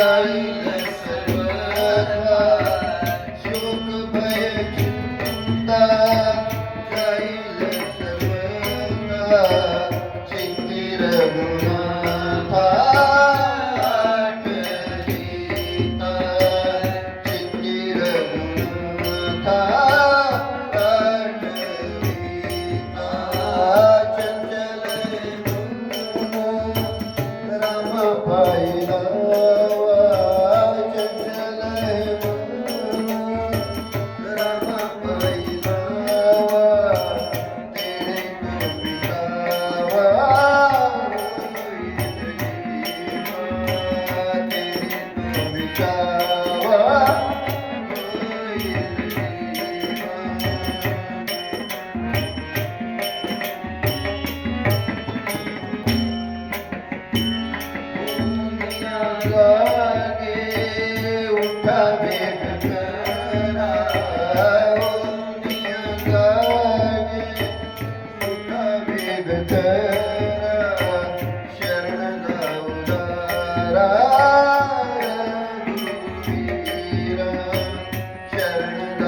Thank you. 아.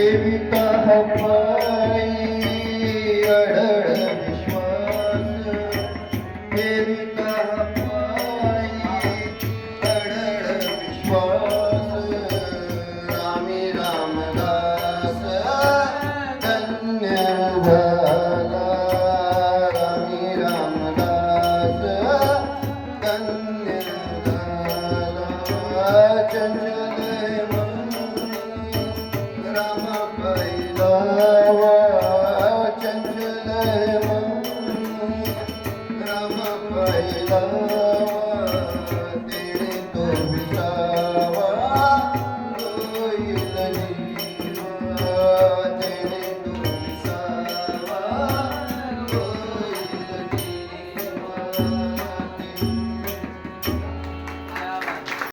सेविता हमारी अडळ विश्वास सेविता हमारी विश्वास रामी रामदास धन्य झाला रामी रामदास धन्य झाला चंद्र